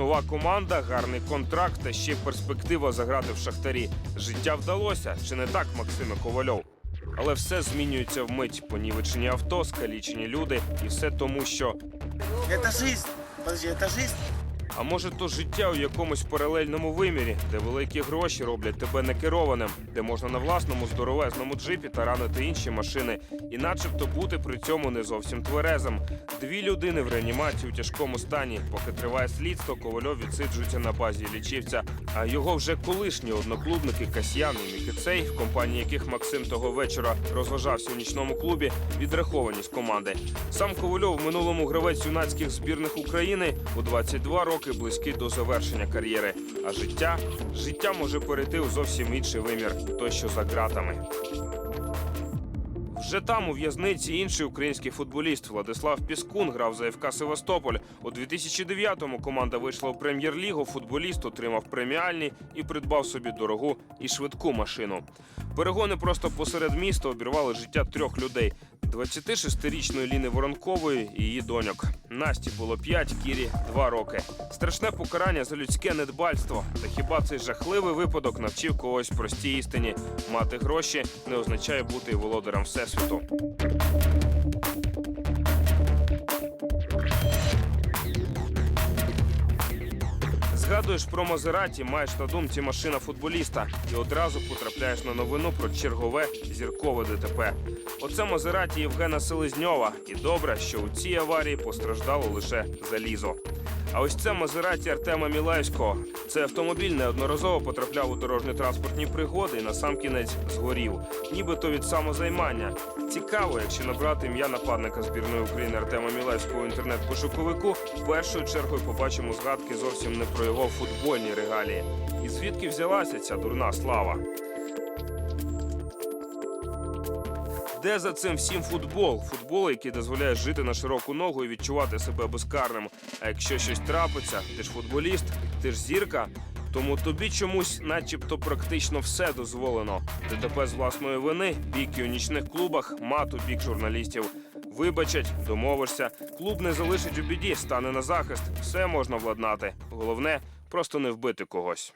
нова команда, гарний контракт та ще перспектива заграти в шахтарі. Життя вдалося, чи не так, Максиме Ковальов? Але все змінюється вмить. Понівечені авто, скалічені люди, і все тому, що Це життя. Подожди, це жизнь? А може, то життя у якомусь паралельному вимірі, де великі гроші роблять тебе некерованим, де можна на власному здоровезному джипі таранити інші машини, і начебто бути при цьому не зовсім тверезим. Дві людини в реанімації у тяжкому стані. Поки триває слідство, Ковальов відсиджується на базі лічівця. А його вже колишні одноклубники Касьян і Мікіцей, в компанії яких Максим того вечора розважався у нічному клубі, відраховані з команди. Сам Ковальов в минулому гравець юнацьких збірних України у 22 роки близький до завершення кар'єри. А життя життя може перейти у зовсім інший вимір, той, що за ґратами. Вже там у в'язниці інший український футболіст Владислав Піскун грав за ФК Севастополь. У 2009-му команда вийшла у прем'єр-лігу. Футболіст отримав преміальні і придбав собі дорогу і швидку машину. Перегони просто посеред міста обірвали життя трьох людей: 26-річної Ліни Воронкової і її доньок. Насті було 5, Кірі 2 роки. Страшне покарання за людське недбальство. Та хіба цей жахливий випадок навчив когось простій істині? Мати гроші не означає бути володарем всесвіту. Згадуєш про Мазераті, маєш на думці машина футболіста і одразу потрапляєш на новину про чергове зіркове ДТП. Оце Мазераті Євгена Селезньова. І добре, що у цій аварії постраждало лише залізо. А ось це Мазераті Артема Мілайського. Цей автомобіль неодноразово потрапляв у дорожньо-транспортні пригоди і на сам кінець згорів, нібито від самозаймання. Цікаво, якщо набрати ім'я нападника збірної України Артема Мілайського інтернет-пошуковику, першою чергою побачимо згадки зовсім не про його футбольні регалії. І звідки взялася ця дурна слава? Де за цим всім футбол? Футбол, який дозволяє жити на широку ногу і відчувати себе безкарним. А якщо щось трапиться, ти ж футболіст, ти ж зірка. Тому тобі чомусь, начебто, практично все дозволено. ДТП з власної вини, бійки у нічних клубах, мат у бік журналістів. Вибачать, домовишся. Клуб не залишить у біді, стане на захист. Все можна владнати. Головне просто не вбити когось.